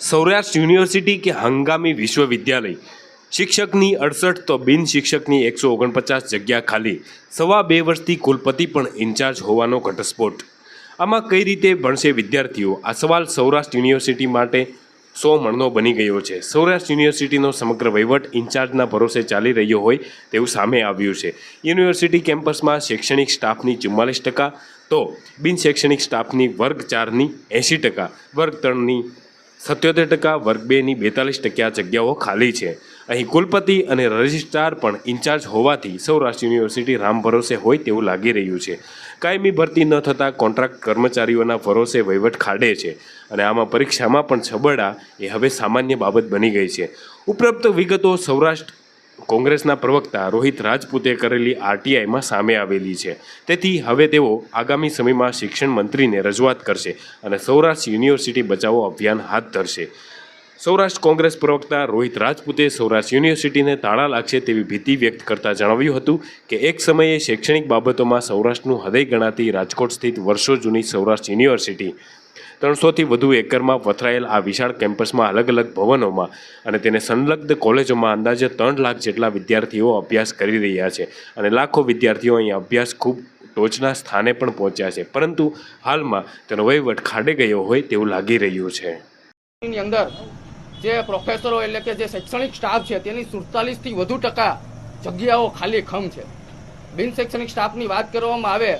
Saurashtra university કે હંગામી વિશ્વવિદ્યાલય? શિક્ષકની અડસઠ તો બિન શિક્ષકની એકસો ઓગણપચાસ જગ્યા ખાલી. સવા બે વર્ષથી કુલપતિ પણ ઇન્ચાર્જ હોવાનો ઘટસ્ફોટ. આમાં કઈ રીતે ભણશે વિદ્યાર્થીઓ? આ સવાલ સૌરાષ્ટ્ર યુનિવર્સિટી માટે સો મણનો બની ગયો છે. સૌરાષ્ટ્ર યુનિવર્સિટીનો સમગ્ર વહીવટ ઇન્ચાર્જના ભરોસે ચાલી રહ્યો હોય તેવું સામે આવ્યું છે. યુનિવર્સિટી કેમ્પસમાં શૈક્ષણિક સ્ટાફની ચુમ્માલીસ ટકા, તો બિનશૈક્ષણિક સ્ટાફની વર્ગ ચારની એંશી ટકા, વર્ગ ત્રણની સત્યોતેર ટકા, વર્ગ બેની બેતાલીસ ટકા જગ્યાઓ ખાલી છે. અહીં કુલપતિ અને રજિસ્ટ્રાર પણ ઇન્ચાર્જ હોવાથી સૌરાષ્ટ્ર યુનિવર્સિટી રામ ભરોસે હોય તેવું લાગી રહ્યું છે. કાયમી ભરતી ન થતાં કોન્ટ્રાક્ટ કર્મચારીઓના ભરોસે વહીવટ ખાડે છે અને આમાં પરીક્ષામાં પણ છબડા એ હવે સામાન્ય બાબત બની ગઈ છે. ઉપરોક્ત વિગતો સૌરાષ્ટ્ર કોંગ્રેસના પ્રવક્તા રોહિત રાજપૂતે કરેલી આરટીઆઈમાં સામે આવેલી છે. તેથી હવે તેઓ આગામી સમયમાં શિક્ષણ મંત્રીને રજૂઆત કરશે અને સૌરાષ્ટ્ર યુનિવર્સિટી બચાવો અભિયાન હાથ ધરશે. સૌરાષ્ટ્ર કોંગ્રેસ પ્રવક્તા રોહિત રાજપૂતે સૌરાષ્ટ્ર યુનિવર્સિટીને તાળા લાગશે તેવી ભીતિ વ્યક્ત કરતા જણાવ્યું હતું કે એક સમયે શૈક્ષણિક બાબતોમાં સૌરાષ્ટ્રનું હૃદય ગણાતી રાજકોટ સ્થિત વર્ષો જૂની સૌરાષ્ટ્ર યુનિવર્સિટી. ત્રણસોથી વધુ એકરમાં પથરાયેલ આ વિશાળ કેમ્પસમાં અલગ અલગ ભવનોમાં અને તેને સંલગ્ન કોલેજોમાં અંદાજે ત્રણ લાખ જેટલા વિદ્યાર્થીઓ અભ્યાસ કરી રહ્યા છે અને લાખો વિદ્યાર્થીઓ અહીં અભ્યાસ ખૂબ ટોચના સ્થાને પણ પહોંચ્યા છે. પરંતુ હાલમાં તેનો વહીવટ ખાડે ગયો હોય તેવું લાગી રહ્યું છે. જે પ્રોફેસરો એટલે કે જે શૈક્ષણિક સ્ટાફ છે, તેની સુડતાલીસથી વધુ ટકા જગ્યાઓ ખાલી ખમ છે. બિન શૈક્ષણિક સ્ટાફની વાત કરવામાં આવે,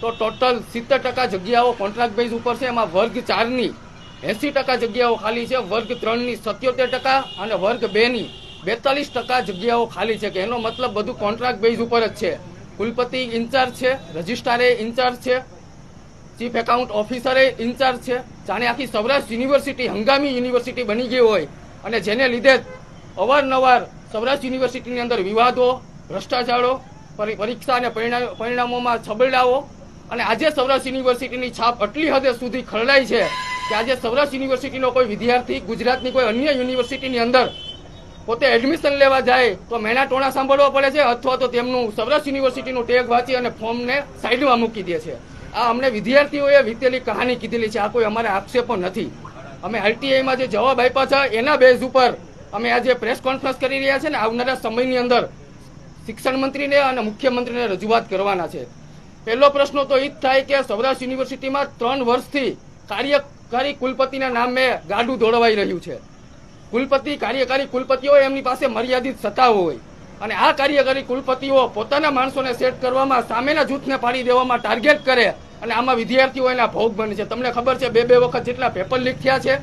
તો ટોટલ સિત્તેર ટકા જગ્યાઓ કોન્ટ્રાક્ટ બેઝ ઉપર છે, એમાં વર્ગ ચારની એંસી ટકા જગ્યાઓ ખાલી છે, વર્ગ ત્રણની સત્યોતેર ટકા અને વર્ગ બેની બેતાલીસ ટકા જગ્યાઓ ખાલી છે, કે એનો મતલબ બધું કોન્ટ્રાક્ટ બેઝ ઉપર જ છે. કુલપતિ ઇન્ચાર્જ છે, રજિસ્ટ્રારે ઇન્ચાર્જ છે ચીફ એકાઉન્ટ ઓફિસરે ઇન્ચાર્જ છે. જાણે આખી સૌરાષ્ટ્ર યુનિવર્સિટી હંગામી યુનિવર્સિટી બની ગઈ હોય. અને જેને લીધે અવારનવાર સૌરાષ્ટ્ર યુનિવર્સિટીની અંદર વિવાદો, ભ્રષ્ટાચારો, પરી- પરીક્ષા અને પરિણા- પરિણામોમાં છબરડાઓ. અને આજે સૌરાષ્ટ્ર યુનિવર્સિટીની છાપ આટલી હદે સુધી ખરડાઈ છે કે આજે સૌરાષ્ટ્ર યુનિવર્સિટીનો કોઈ વિદ્યાર્થી, ગુજરાતની કોઈ અન્ય યુનિવર્સિટીની અંદર પોતે એડમિશન લેવા જાય તો મેના ટોણા સાંભળવા પડે છે અથવા તો તેમનું સૌરાષ્ટ્ર યુનિવર્સિટીનું ટેગ વાંચી અને ફોર્મને સાઈડમાં મૂકી દે છે. આ અમને વિદ્યાર્થીઓએ વીતેલી કહાની કીધેલી છે. આ કોઈ અમારે આક્ષેપો નથી. અમે આરટીઆઈમાં જે જવાબ આપ્યા છે, એના બેઝ ઉપર અમે આજે પ્રેસ કોન્ફરન્સ કરી રહ્યા છે ને, આવનારા સમયની અંદર શિક્ષણ મંત્રીને અને મુખ્યમંત્રીને રજૂઆત કરવાના છે. પહેલો પ્રશ્ન તો એ જ થાય કે સૌરાષ્ટ્ર યુનિવર્સિટીમાં ત્રણ વર્ષથી કાર્યકારી કુલપતિના નામે ગાડું દોડવાઈ રહ્યું છે. કુલપતિ, કાર્યકારી કુલપતિઓ એમની પાસે મર્યાદિત સત્તાઓ હોય. અને આ કાર્યકારી કુલપતિઓ પોતાના માણસોને સેટ કરવામાં સામેના જૂથને પાડી દેવામાં ટાર્ગેટ કરે. અને આમાં વિદ્યાર્થીઓ એના ભોગ બને છે. તમને ખબર છે, બે બે વખત જેટલા પેપર લીક થયા છે.